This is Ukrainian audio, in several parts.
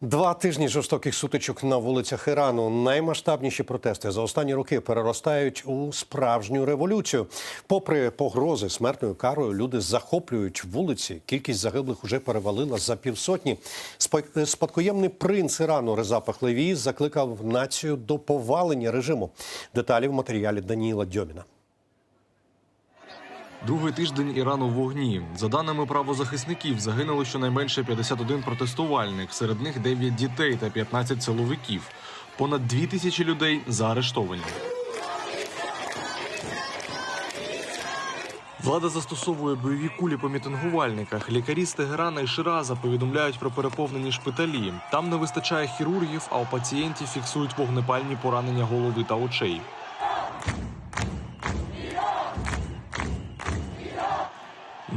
Два тижні жорстоких сутичок на вулицях Ірану. Наймасштабніші протести за останні роки переростають у справжню революцію. Попри погрози смертною карою, люди захоплюють вулиці. Кількість загиблих уже перевалила за півсотні. Спа- Спадкоємний принц Ірану Реза Пахлевій закликав націю до повалення режиму. Деталі в матеріалі Даніїла Дьоміна. Другий тиждень Ірану в вогні. За даними правозахисників, загинуло щонайменше 51 протестувальник, серед них 9 дітей та 15 силовиків. Понад 2 тисячі людей заарештовані. Влада застосовує бойові кулі по мітингувальниках. Лікарі з Тегерана і Шираза повідомляють про переповнені шпиталі. Там не вистачає хірургів, а у пацієнтів фіксують вогнепальні поранення голови та очей.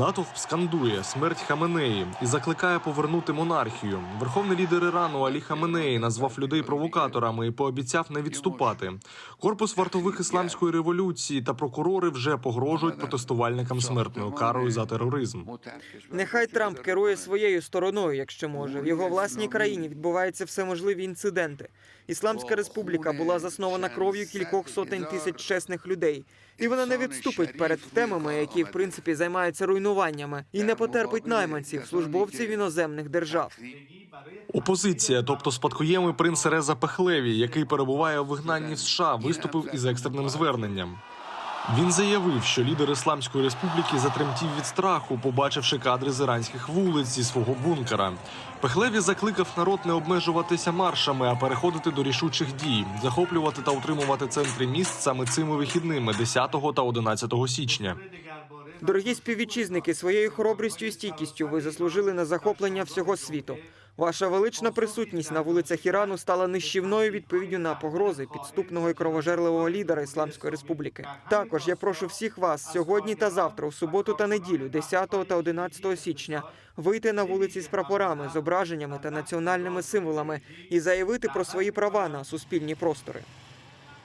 Натовп скандує смерть Хаменеї і закликає повернути монархію. Верховний лідер Ірану Алі Хаменеї назвав людей провокаторами і пообіцяв не відступати. Корпус вартових ісламської революції та прокурори вже погрожують протестувальникам смертною карою за тероризм. Нехай Трамп керує своєю стороною, якщо може. В його власній країні відбуваються всеможливі інциденти. Ісламська республіка була заснована кров'ю кількох сотень тисяч чесних людей, і вона не відступить перед темами, які в принципі займаються руйнуваннями, і не потерпить найманців, службовців іноземних держав. Опозиція, тобто спадкоємий принц Реза Пехлеві, який перебуває у вигнанні США, виступив із екстреним зверненням. Він заявив, що лідер Ісламської республіки затремтів від страху, побачивши кадри з іранських вулиць зі свого бункера. Пехлеві закликав народ не обмежуватися маршами, а переходити до рішучих дій, захоплювати та утримувати центри міст саме цими вихідними 10 та 11 січня. Дорогі співвітчизники, своєю хоробрістю і стійкістю ви заслужили на захоплення всього світу. Ваша велична присутність на вулицях Ірану стала нищівною відповіддю на погрози підступного і кровожерливого лідера Ісламської республіки. Також я прошу всіх вас сьогодні та завтра, у суботу та неділю, 10 та 11 січня, вийти на вулиці з прапорами, зображеннями та національними символами і заявити про свої права на суспільні простори.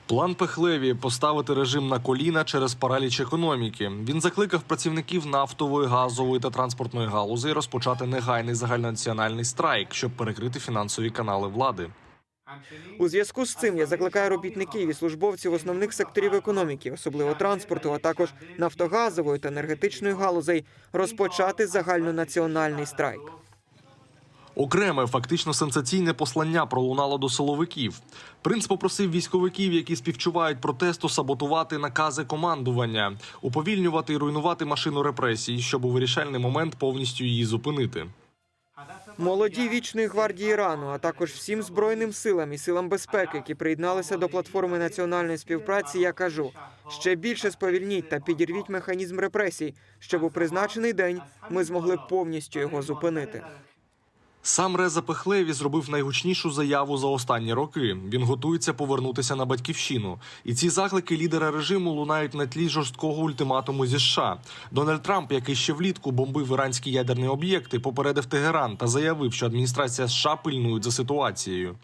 План Пехлеві поставити режим на коліна через параліч економіки. Він закликав працівників нафтової, газової та транспортної галузей розпочати негайний загальнонаціональний страйк, щоб перекрити фінансові канали влади. У зв'язку з цим я закликаю робітників і службовців основних секторів економіки, особливо транспорту, а також нафтогазової та енергетичної галузей, розпочати загальнонаціональний страйк. Окреме, фактично сенсаційне послання пролунало до силовиків. Принц попросив військовиків, які співчувають протесту, саботувати накази командування, уповільнювати і руйнувати машину репресій, щоб у вирішальний момент повністю її зупинити. Молоді вічної гвардії Ірану, а також всім збройним силам і силам безпеки, які приєдналися до платформи національної співпраці. Я кажу ще більше сповільніть та підірвіть механізм репресій, щоб у призначений день ми змогли повністю його зупинити. Сам Реза Пехлеві зробив найгучнішу заяву за останні роки. Він готується повернутися на батьківщину. І ці заклики лідера режиму лунають на тлі жорсткого ультиматуму зі США. Дональд Трамп, який ще влітку бомбив іранські ядерні об'єкти, попередив Тегеран та заявив, що адміністрація США пильнують за ситуацією.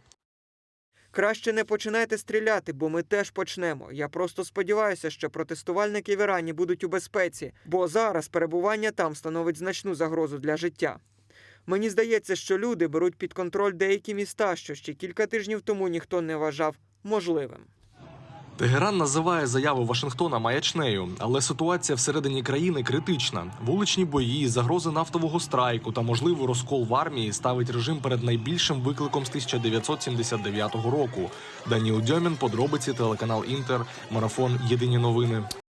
Краще не починайте стріляти, бо ми теж почнемо. Я просто сподіваюся, що протестувальники в Ірані будуть у безпеці, бо зараз перебування там становить значну загрозу для життя. Мені здається, що люди беруть під контроль деякі міста, що ще кілька тижнів тому ніхто не вважав можливим. Тегеран називає заяву Вашингтона маячнею, але ситуація всередині країни критична. Вуличні бої, загрози нафтового страйку та можливий розкол в армії ставить режим перед найбільшим викликом з 1979 року. Даніл Дьомін, подробиці, телеканал Інтер, марафон Єдині новини.